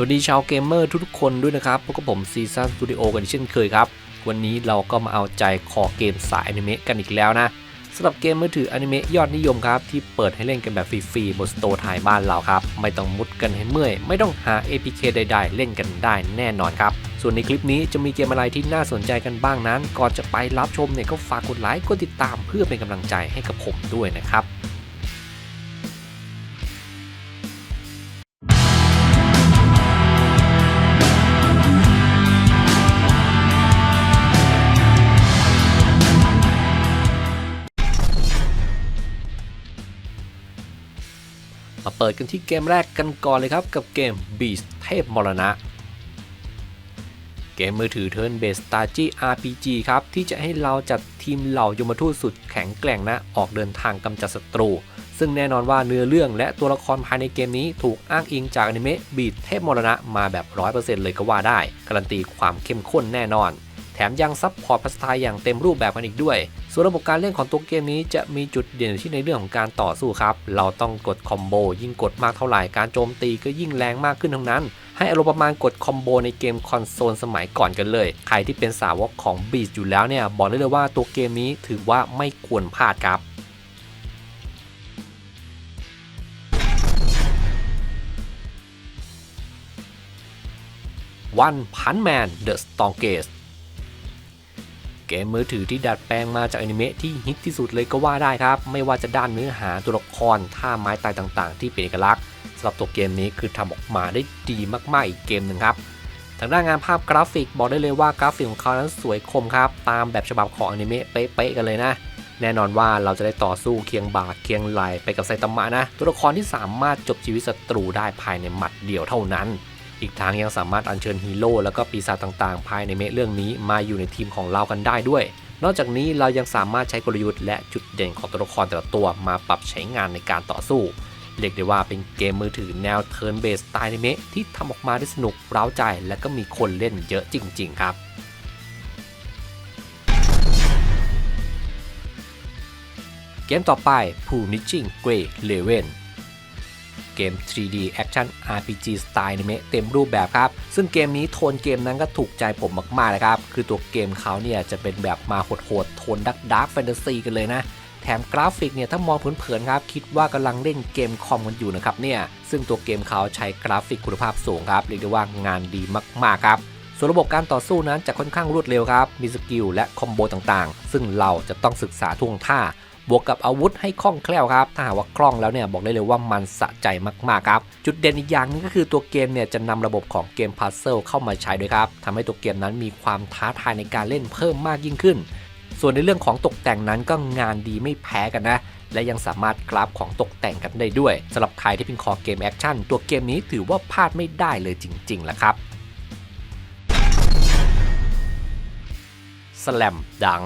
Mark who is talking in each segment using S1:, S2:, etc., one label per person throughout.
S1: สวัสดีชาวเกมเมอร์ทุกๆคนด้วยนะครับ พบกับผมซีซันสตูดิโอกันเช่นเคยครับ วันนี้เราก็มาเอาใจคอเกมสายอนิเมะกันอีกแล้วนะสำหรับเกมมือถืออนิเมะยอดนิยมครับ ที่เปิดให้เล่นกันแบบฟรีๆบนสโตร์ไทยบ้านเราครับ ไม่ต้องมุดกันให้เมื่อย ไม่ต้องหา APK ใดๆ เล่นกันได้แน่นอนครับ ส่วนในคลิปนี้จะมีเกมอะไรที่น่าสนใจกันบ้างนั้น ก่อนจะไปรับชมเนี่ยก็ฝากกดไลค์กดติดตามเพื่อเป็นกำลังใจให้กับผมด้วยนะครับ เปิดกันที่เกมแรกกันก่อนเลยครับ กับเกม Beast เทพมรณะ เกมมือถือ Turn Based Strategy RPG ครับ ที่จะให้เราจัดทีมเหล่ายมทูตสุดแข็งแกร่งนะ ออกเดินทางกำจัดศัตรู ซึ่งแน่นอนว่าเนื้อเรื่องและตัวละครภายในเกมนี้ถูกอ้างอิงจากอนิเมะ Beast เทพมรณะมาแบบ 100%เลยก็ว่าได้ การันตีความเข้มข้นแน่นอน แถมยังซับพอร์ตภาษาไทยอย่างเต็มรูปแบบกันอีกด้วย ส่วนระบบการเล่นของตัวเกมนี้จะมีจุดเด่นที่ในเรื่องของการต่อสู้ครับ เราต้องกดคอมโบยิ่งกดมากเท่าไหร่การโจมตีก็ยิ่งแรงมากขึ้นทั้งนั้น ให้อารมณ์ประมาณกดคอมโบในเกมคอนโซลสมัยก่อนกันเลย ใครที่เป็นสาวกของบีชอยู่แล้วเนี่ยบอกได้เลยว่าตัวเกมนี้ถือว่าไม่ควรพลาดครับ One Punch Man The Strongest เก เกมมือถือที่ดัดแปลงมาจากอนิเมะที่ฮิตที่สุดเลยก็ว่าได้ครับ ไม่ว่าจะด้านเนื้อหาตัวละครท่าไม้ตายต่างๆ ที่เป็นเอกลักษณ์สำหรับตัวเกมนี้คือทำออกมาได้ดีมากๆอีกเกมหนึ่งครับทางด้านงานภาพกราฟิกบอกได้เลยว่ากราฟิกของเขานั้นสวยคมครับ ตามแบบฉบับของอนิเมะเป๊ะๆกันเลยนะ แน่นอนว่าเราจะได้ต่อสู้เคียงบ่าเคียงไหลไปกับไซตามะนะ ตัวละครที่สามารถจบชีวิตศัตรูได้ภายในหมัดเดียวเท่านั้น อีกทางยังสามารถอัญเชิญฮีโร่แล้วก็ปีศาจต่างๆ ภายในเมะเรื่องนี้มาอยู่ในทีมของเรากันได้ด้วย นอกจากนี้เรายังสามารถใช้กลยุทธ์และจุดเด่นของตัวละครแต่ละตัวมาปรับใช้งานในการต่อสู้ เรียกได้ว่าเป็นเกมมือถือแนวเทิร์นเบสสไตล์ในเมะที่ทำออกมาได้สนุกเร้าใจ และก็มีคนเล่นเยอะจริง ๆ ครับเกมต่อไป p u n i s h i n g Grey Level เกม 3D Action RPG สไตล์นิเมะเต็มรูปแบบครับ ซึ่งเกมนี้โทนเกมนั้นก็ถูกใจผมมากๆเลยครับ คือตัวเกมเขาเนี่ยจะเป็นแบบมาโหดๆโทนดักดักแฟนตาซีกันเลยนะแถมกราฟิกเนี่ยถ้ามองเผินๆครับ คิดว่ากำลังเล่นเกมคอมกันอยู่นะครับเนี่ย ซึ่งตัวเกมเขาใช้กราฟิกคุณภาพสูงครับ เรียกได้ว่างานดีมากๆครับ ส่วนระบบการต่อสู้นั้นจะค่อนข้างรวดเร็วครับ มีสกิลและคอมโบต่างๆ ซึ่งเราจะต้องศึกษาท่วงท่า บวกกับอาวุธให้คล่องแคล่วครับ ถ้าหากว่าคล่องแล้วเนี่ยบอกได้เลยว่ามันสะใจมากๆครับ จุดเด่นอีกอย่างนึงก็คือตัวเกมเนี่ยจะนำระบบของเกมพัซเซิลเข้ามาใช้ด้วยครับทำให้ตัวเกมนั้นมีความท้าทายในการเล่นเพิ่มมากยิ่งขึ้น ส่วนในเรื่องของตกแต่งนั้นก็งานดีไม่แพ้กันนะและยังสามารถกราฟของตกแต่งกันได้ด้วยสำหรับใครที่เป็นคอเกมแอคชั่นตัวเกมนี้ถือว่าพลาดไม่ได้เลยจริงๆแหละครับ Slam Dunk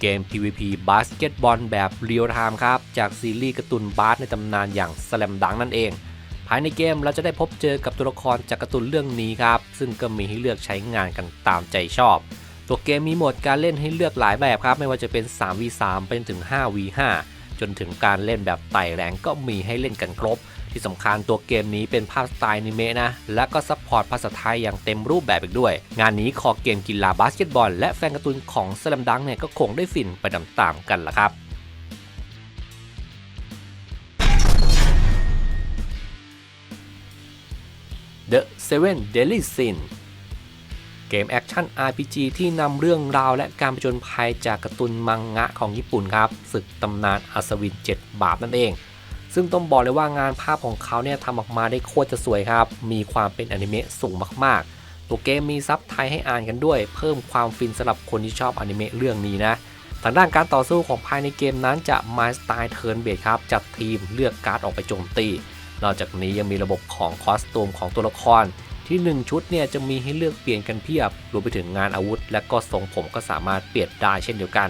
S1: เกม PVP บาสเกตบอลแบบเรียลไทม์ครับ จากซีรีส์การ์ตูนบาสในตำนานอย่าง Slam Dunk นั่นเอง ภายในเกมเราจะได้พบเจอกับตัวละครจากการ์ตูนเรื่องนี้ครับ ซึ่งก็มีให้เลือกใช้งานกันตามใจชอบ ตัวเกมมีโหมดการเล่นให้เลือกหลายแบบครับ ไม่ว่าจะเป็น 3v3 ไปจนถึง 5v5 จนถึงการเล่นแบบไต่แรงก็มีให้เล่นกันครบ ที่สำคัญตัวเกมนี้เป็นภาพสไตล์นิเมะนะ และก็ซัพพอร์ตภาษาไทยอย่างเต็มรูปแบบอีกด้วย งานนี้คอเกมกีฬาบาสเกตบอล และแฟนการ์ตูนของสลัมดังเนี่ยก็คงได้ฟินไปตามๆกันละครับ The Seven Deadly Sin เกมแอคชั่น RPG ที่นำเรื่องราวและการผจญภัยจากการ์ตูนมังงะของญี่ปุ่นครับ ศึกตำนานอัศวิน 7 บาปนั่นเอง ซึ่งต้องบอกเลยว่างานภาพของเขาเนี่ยทำออกมาได้โคตรจะสวยครับ มีความเป็นอนิเมะสูงมากๆ ตัวเกมมีซับไทยให้อ่านกันด้วย เพิ่มความฟินสำหรับคนที่ชอบอนิเมะเรื่องนี้นะทางด้านการต่อสู้ของภายในเกมนั้นจะมาสไตล์เทิร์นเบสครับ จัดทีมเลือกการ์ดออกไปโจมตี นอกจากนี้ยังมีระบบของคอสตูมของตัวละคร ที่ 1 ชุดเนี่ยจะมีให้เลือกเปลี่ยนกันเพียบ รวมไปถึงงานอาวุธ และก็ทรงผมก็สามารถเปลี่ยนได้เช่นเดียวกัน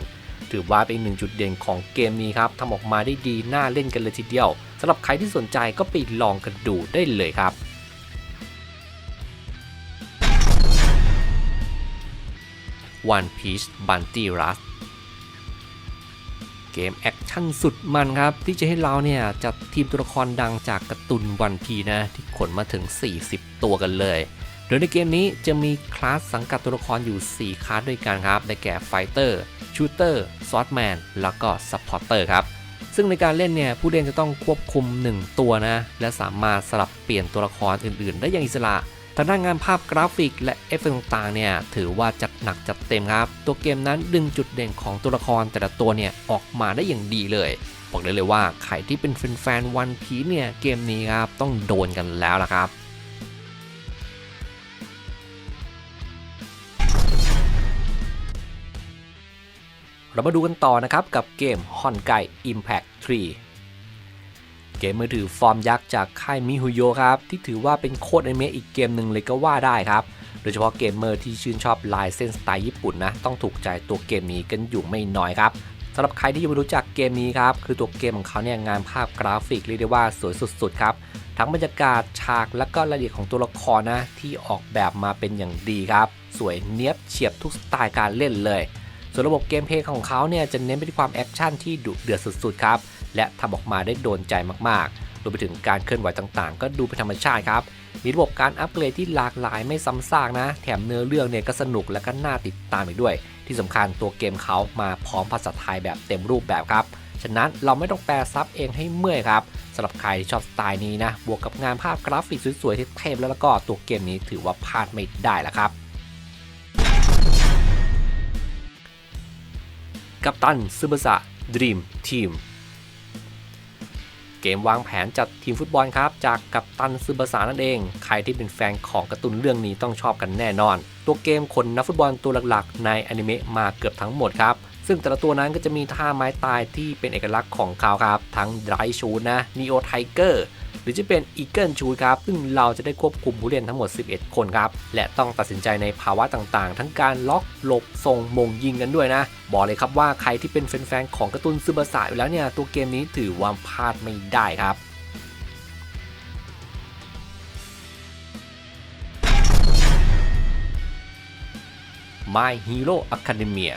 S1: ถือว่าเป็นอีกหนึ่งจุดเด่นของเกมนี้ครับทำออกมาได้ดีน่าเล่นกันเลยทีเดียวสำหรับใครที่สนใจก็ไปลองกันดูได้เลยครับ One Piece Bounty Rush เกเกมแอคชั่นสุดมันครับ ที่จะให้เราเนี่ยจัดทีมตัวละครดังจากการ์ตูนวันพีนะ ที่ขนมาถึง 40 ตัวกันเลย โดยในเกมนี้จะมีคลาสสังกัดตัวละครอยู่ 4 คลาสด้วยกันครับ ได้แก่ไฟเตอร์ชูเตอร์ซอสแมนแล้วก็ซัพพอร์เตอร์ครับ ซึ่งในการเล่นเนี่ยผู้เล่นจะต้องควบคุม 1 ตัวนะ และสามารถสลับเปลี่ยนตัวละครอื่นๆ ได้อย่างอิสระทางด้านงานภาพกราฟิกและเอฟเฟกต์ต่างๆเนี่ยถือว่าจัดหนักจัดเต็มครับ ตัวเกมนั้นดึงจุดเด่นของตัวละครแต่ละตัวเนี่ยออกมาได้อย่างดีเลย บอกได้เลยว่าใครที่เป็นแฟนๆวันพีเนี่ยเกมนี้ครับต้องโดนกันแล้วละครับ เรามาดูกันต่อนะครับกับเกมฮอนไก Impact 3 เกมมือถือฟอร์มยักษ์จากค่ายมิฮุโยครับ ที่ถือว่าเป็นโคตรอนิเมะอีกเกมหนึ่งเลยก็ว่าได้ครับ โดยเฉพาะเกมเมอร์ที่ชื่นชอบลายเส้นสไตล์ญี่ปุ่นนะ ต้องถูกใจตัวเกมนี้กันอยู่ไม่น้อยครับสำหรับใครที่ยังไม่รู้จักเกมนี้ครับ คือตัวเกมของเขาเนี่ยงานภาพกราฟิกเรียกได้ว่าสวยสุดๆครับทั้งบรรยากาศฉากและก็รายละเอียดของตัวละครนะที่ออกแบบมาเป็นอย่างดีครับ สวยเนี้ยบเฉียบทุกสไตล์การเล่นเลย ส่วนระบบเกมเพลย์ของเขาเนี่ยจะเน้นไปที่ความแอคชั่นที่ดุเดือดสุดๆครับและทำออกมาได้โดนใจมากๆรวมไปถึงการเคลื่อนไหวต่างๆ ก็ดูเป็นธรรมชาติครับมีระบบการอัปเกรดที่หลากหลายไม่ซ้ำซากนะ แถมเนื้อเรื่องเนี่ยก็สนุกและก็น่าติดตามอีกด้วย ที่สำคัญตัวเกมเขามาพร้อมภาษาไทยแบบเต็มรูปแบบครับฉะนั้นเราไม่ต้องแปลซับเองให้เมื่อยครับสำหรับใครที่ชอบสไตล์นี้นะ บวกกับงานภาพกราฟิกสวยๆที่เทพแล้วก็ตัวเกมนี้ถือว่าพลาดไม่ได้แล้วครับ กัปตันซึบะสะดรีมทีมเกมวางแผนจัดทีมฟุตบอลครับ จากกัปตันซึบะสะนั่นเอง ใครที่เป็นแฟนของการ์ตูนเรื่องนี้ต้องชอบกันแน่นอน ตัวเกมขนนักฟุตบอลตัวหลักๆ ในอนิเมะมาเกือบทั้งหมดครับซึ่งแต่ละตัวนั้นก็จะมีท่าไม้ตายที่เป็นเอกลักษณ์ของเขาครับ ทั้งไดรชูนะนีโอไทเกอร์ รือจะเป็นอีเกิลชูครับ ซึ่งเราจะได้ควบคุมผู้เล่นทั้งหมด 11 คนครับ และต้องตัดสินใจในภาวะต่างๆ ทั้งการล็อกหลบทรงมงยิงกันด้วยนะ บอกเลยครับว่าใครที่เป็นแฟนๆของการ์ตูนซูเปอร์สายอยู่แล้วเนี่ยตัวเกมนี้ถือว่าพลาดไม่ได้ครับ My Hero Academia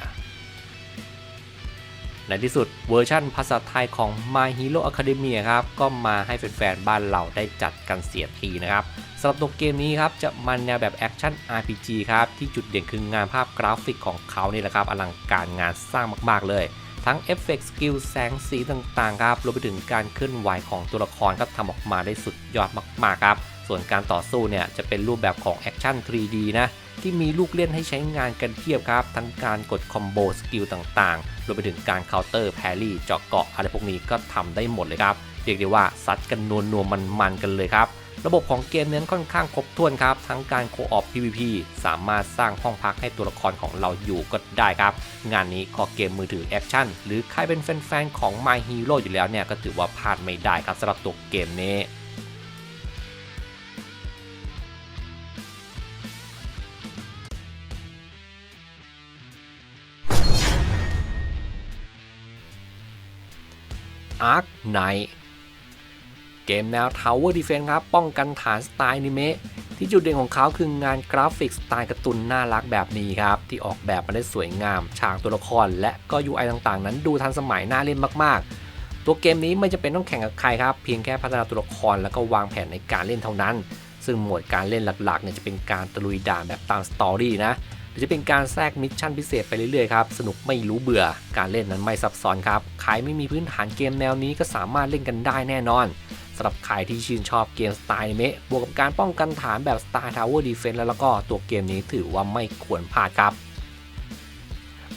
S1: ในที่สุดเวอร์ชั่นภาษาไทยของ My Hero Academia ครับก็มาให้แฟนๆบ้านเราได้จัดกันเสียทีนะครับสำหรับตัวเกมนี้ครับจะมันแนวแบบแอคชั่น RPG ครับที่จุดเด่นคืองานภาพกราฟิกของเขานี่แหละครับอลังการงานสร้างมากๆเลยทั้งเอฟเฟกต์สกิลแสงสีต่างๆ ครับ รวมไปถึงการเคลื่อนไหวของตัวละครก็ทำออกมาได้สุดยอดมาก ๆ ครับ ส่วนการต่อสู้เนี่ยจะเป็นรูปแบบของแอคชั่น 3D นะที่มีลูกเล่นให้ใช้งานกันเทียบครับ ทั้งการกดคอมโบสกิลต่างๆ รวมไปถึงการเคาน์เตอร์แพรี่เจาะเกาะอะไรพวกนี้ก็ทำได้หมดเลยครับ เรียกได้ว่าซัดกันนวลนวมันมันๆกันเลยครับ ระบบของเกมเน้นค่อนข้างครบถ้วนครับ ทั้งการโคออฟ PVP สามารถสร้างห้องพักให้ตัวละครของเราอยู่ก็ได้ครับ งานนี้ขอเกมมือถือแอคชั่นหรือใครเป็นแฟนๆของ My Hero อยู่แล้วเนี่ยก็ถือว่าพลาดไม่ได้ครับสำหรับตัวเกมนี้ Ark Knight เกมแนว Tower Defense ครับ ป้องกันฐานสไตล์นิเมะที่จุดเด่นของเขาคืองานกราฟิกสไตล์การ์ตูนน่ารักแบบนี้ครับ ที่ออกแบบมาได้สวยงาม ฉากตัวละคร และก็ UI ต่างๆ นั้นดูทันสมัยน่าเล่นมากๆ ตัวเกมนี้ไม่จะเป็นต้องแข่งกับใครครับ เพียงแค่พัฒนาตัวละครแล้วก็วางแผนในการเล่นเท่านั้น ซึ่งโหมดการเล่นหลักๆเนี่ยจะเป็นการตะลุยด่านแบบตามสตอรี่นะ หรือจะเป็นการแทรกมิชชั่นพิเศษไปเรื่อยๆครับ สนุกไม่รู้เบื่อ การเล่นนั้นไม่ซับซ้อนครับ ใครไม่มีพื้นฐานเกมแนวนี้ก็สามารถเล่นกันได้แน่นอนสำหรับใครที่ชื่นชอบเกมสไตล์เมะบวกกับการป้องกันฐานแบบ Star Tower Defense แล้วก็ตัวเกมนี้ถือว่าไม่ควรพลาดครับ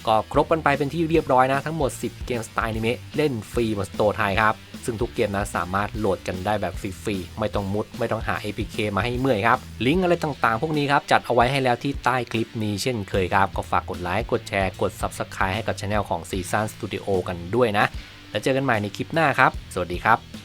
S1: ก็ครบกันไปเป็นที่เรียบร้อยนะ ทั้งหมด 10 เกมสไตล์นิเมะเล่นฟรีบนสโตร์ไทยครับ ซึ่งทุกเกมนะสามารถโหลดกันได้แบบฟรีๆ ไม่ต้องมุด ไม่ต้องหา APK มาให้เมื่อยครับ ลิงก์อะไรต่างๆ พวกนี้ครับ จัดเอาไว้ให้แล้วที่ใต้คลิปนี้เช่นเคยครับ ก็ฝากกดไลค์กดแชร์กด Subscribe ให้กับช anel ของ Season Studio กันด้วยนะ แล้วเจอกันใหม่ในคลิปหน้าครับ สวัสดีครับ